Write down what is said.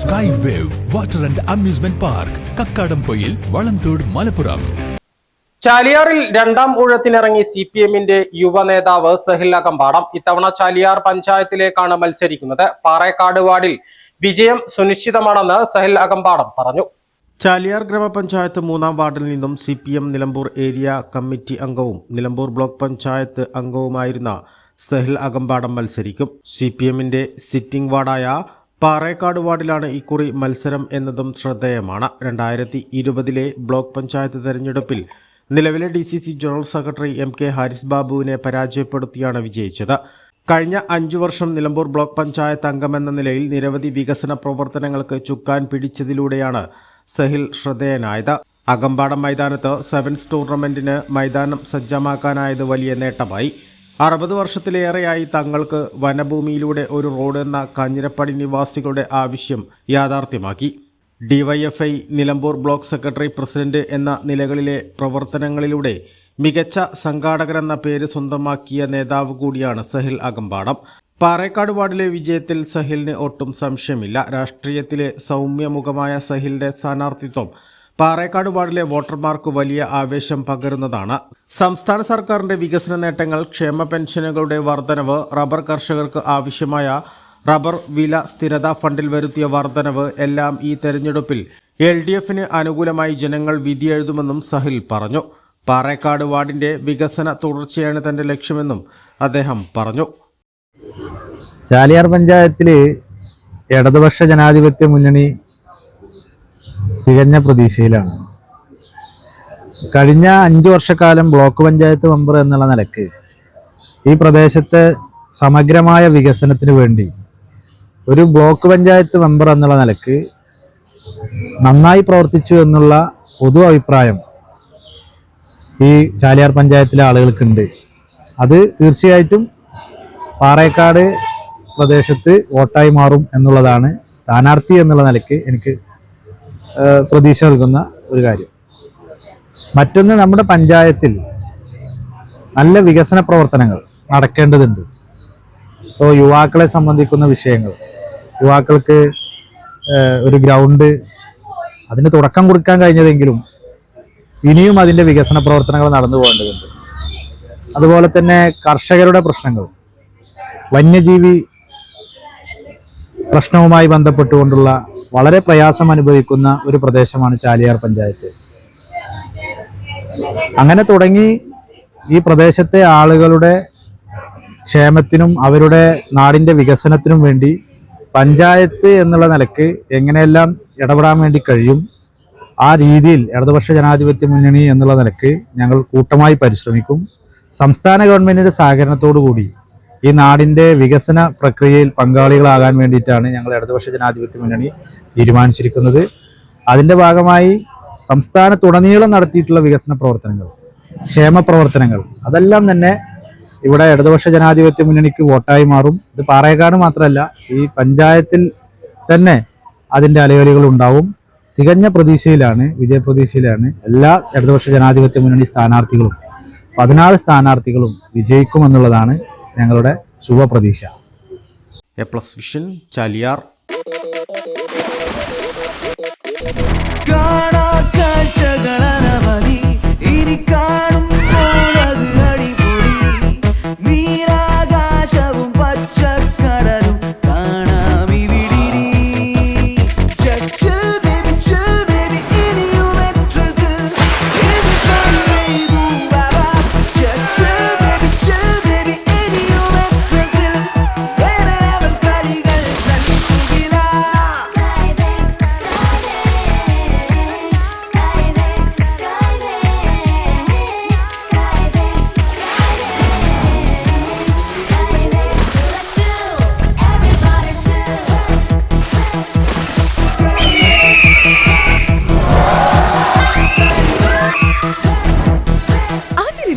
Water and amusement park Kakkadampoyil Valamthode Malappuram ചാലിയാറിൽ രണ്ടാം ഊഴത്തിനിറങ്ങി C P എമ്മിന്റെ യുവ നേതാവ് സഹിൽ അകമ്പാടം. ഇത്തവണ ചാലിയാർ പഞ്ചായത്തിലേക്കാണ് മത്സരിക്കുന്നത്. പാറേക്കാട് വാർഡിൽ വിജയം സുനിശ്ചിതമാണെന്ന് സഹിൽ അകമ്പാടം പറഞ്ഞു. ചാലിയാർ ഗ്രാമപഞ്ചായത്ത് മൂന്നാം വാർഡിൽ നിന്നും C P M Nilambur area committee അംഗവും നിലമ്പൂർ ബ്ലോക്ക് പഞ്ചായത്ത് അംഗവുമായിരുന്ന സഹിൽ അകമ്പാടം മത്സരിക്കും. സി പി എമ്മിന്റെ സിറ്റിംഗ് വാർഡായ പാറേക്കാട് വാർഡിലാണ് ഇക്കുറി മത്സരം എന്നതും ശ്രദ്ധേയമാണ്. രണ്ടായിരത്തി ഇരുപതിലെ ബ്ലോക്ക് പഞ്ചായത്ത് തെരഞ്ഞെടുപ്പിൽ നിലവിലെ D C C general secretary M K Haris ബാബുവിനെ പരാജയപ്പെടുത്തിയാണ് വിജയിച്ചത്. കഴിഞ്ഞ അഞ്ചു വർഷം നിലമ്പൂർ ബ്ലോക്ക് പഞ്ചായത്ത് അംഗമെന്ന നിലയിൽ നിരവധി വികസന പ്രവർത്തനങ്ങൾക്ക് ചുക്കാൻ പിടിച്ചതിലൂടെയാണ് സഹിൽ ശ്രദ്ധേയനായത്. അകമ്പാടം മൈതാനത്ത് സെവൻസ് ടൂർണമെന്റിന് മൈതാനം സജ്ജമാക്കാനായത് വലിയ നേട്ടമായി. അറുപത് വർഷത്തിലേറെയായി തങ്ങൾക്ക് വനഭൂമിയിലൂടെ ഒരു റോഡ് എന്ന കഞ്ഞിരപ്പടി നിവാസികളുടെ ആവശ്യം യാഥാർത്ഥ്യമാക്കി. DYFI Nilambur block secretary president എന്ന നിലകളിലെ പ്രവർത്തനങ്ങളിലൂടെ മികച്ച സംഘാടകരെന്ന പേര് സ്വന്തമാക്കിയ നേതാവ് കൂടിയാണ് സഹിൽ അകമ്പാടം. പാറേക്കാട് വാർഡിലെ വിജയത്തിൽ സഹിലിന് ഒട്ടും സംശയമില്ല. രാഷ്ട്രീയത്തിലെ സൗമ്യമുഖമായ സഹിലിന്റെ സ്ഥാനാർത്ഥിത്വം പാറേക്കാട് വാർഡിലെ വോട്ടർമാർക്ക് വലിയ ആവേശം പകരുന്നതാണ്. സംസ്ഥാന സർക്കാരിന്റെ വികസന നേട്ടങ്ങൾ ക്ഷേമ പെൻഷനുകളുടെ വർധനവ് റബ്ബർ കർഷകർക്ക് ആവശ്യമായ റബ്ബർ വില സ്ഥിരതാ ഫണ്ടിൽ വരുത്തിയ വർധനവ് എല്ലാം ഈ തെരഞ്ഞെടുപ്പിൽ എൽ ഡി എഫിന് അനുകൂലമായി ജനങ്ങൾ വിധിയെഴുതുമെന്നും സഹിൽ പറഞ്ഞു. പാറേക്കാട് വാർഡിന്റെ വികസന തുടർച്ചയാണ് തന്റെ ലക്ഷ്യമെന്നും അദ്ദേഹം പറഞ്ഞു. ചാലിയാർ പഞ്ചായത്തിൽ ഇടതുപക്ഷ ജനാധിപത്യ മുന്നണി തികഞ്ഞ പ്രതീക്ഷയിലാണ്. കഴിഞ്ഞ അഞ്ചു വർഷക്കാലം ബ്ലോക്ക് പഞ്ചായത്ത് മെമ്പർ എന്നുള്ള നിലയ്ക്ക് ഈ പ്രദേശത്തെ സമഗ്രമായ വികസനത്തിന് വേണ്ടി ഒരു ബ്ലോക്ക് പഞ്ചായത്ത് മെമ്പർ എന്നുള്ള നിലയ്ക്ക് നന്നായി പ്രവർത്തിച്ചു എന്നുള്ള പൊതു അഭിപ്രായം ഈ ചാലിയാർ പഞ്ചായത്തിലെ ആളുകൾക്കുണ്ട്. അത് തീർച്ചയായിട്ടും പാറേക്കാട് പ്രദേശത്ത് വോട്ടായി മാറും എന്നുള്ളതാണ് സ്ഥാനാർത്ഥി എന്നുള്ള നിലയ്ക്ക് എനിക്ക് പ്രതീക്ഷ നൽകുന്ന ഒരു കാര്യം. മറ്റൊന്ന് നമ്മുടെ പഞ്ചായത്തിൽ നല്ല വികസന പ്രവർത്തനങ്ങൾ നടക്കേണ്ടതുണ്ട്. ഇപ്പോൾ യുവാക്കളെ സംബന്ധിക്കുന്ന വിഷയങ്ങൾ. യുവാക്കൾക്ക് ഒരു ഗ്രൗണ്ട് അതിന് തുടക്കം കൊടുക്കാൻ കഴിഞ്ഞതെങ്കിലും ഇനിയും അതിന്റെ വികസന പ്രവർത്തനങ്ങൾ നടന്നു പോകേണ്ടതുണ്ട്. അതുപോലെ തന്നെ കർഷകരുടെ പ്രശ്നങ്ങൾ. വന്യജീവി പ്രശ്നവുമായി ബന്ധപ്പെട്ടുകൊണ്ടുള്ള വളരെ പ്രയാസം അനുഭവിക്കുന്ന ഒരു പ്രദേശമാണ് ചാലിയാർ പഞ്ചായത്ത്. അങ്ങനെ തുടങ്ങി ഈ പ്രദേശത്തെ ആളുകളുടെ ക്ഷേമത്തിനും അവരുടെ നാടിന്റെ വികസനത്തിനും വേണ്ടി പഞ്ചായത്ത് എന്നുള്ള നിലയ്ക്ക് എങ്ങനെയെല്ലാം ഇടപെടാൻ വേണ്ടി കഴിയും ആ രീതിയിൽ ഇടതുപക്ഷ ജനാധിപത്യ മുന്നണി എന്നുള്ള നിലയ്ക്ക് ഞങ്ങൾ കൂട്ടമായി പരിശ്രമിക്കും. സംസ്ഥാന ഗവൺമെന്റിന്റെ സഹകരണത്തോടു കൂടി ഈ നാടിന്റെ വികസന പ്രക്രിയയിൽ പങ്കാളികളാകാൻ വേണ്ടിയിട്ടാണ് ഞങ്ങൾ ഇടതുപക്ഷ ജനാധിപത്യ മുന്നണി തീരുമാനിച്ചിരിക്കുന്നത്. അതിന്റെ ഭാഗമായി സംസ്ഥാനത്തുടനീളം നടത്തിയിട്ടുള്ള വികസന പ്രവർത്തനങ്ങൾ ക്ഷേമ പ്രവർത്തനങ്ങൾ അതെല്ലാം തന്നെ ഇവിടെ ഇടതുപക്ഷ ജനാധിപത്യ മുന്നണിക്ക് വോട്ടായി മാറും. ഇത് പാറയക്കാട് മാത്രമല്ല ഈ പഞ്ചായത്തിൽ തന്നെ അതിന്റെ അലയൊലികൾ ഉണ്ടാവും. തികഞ്ഞ പ്രതീക്ഷയിലാണ് വിജയപ്രതീക്ഷയിലാണ് എല്ലാ ഇടതുപക്ഷ ജനാധിപത്യ മുന്നണി സ്ഥാനാർത്ഥികളും പതിനാറ് സ്ഥാനാർത്ഥികളും വിജയിക്കുമെന്നുള്ളതാണ് ഞങ്ങളുടെ ശുഭപ്രതീക്ഷ. A plus vision Chaliyar. കാണാ കാഴ്ചകളനവധി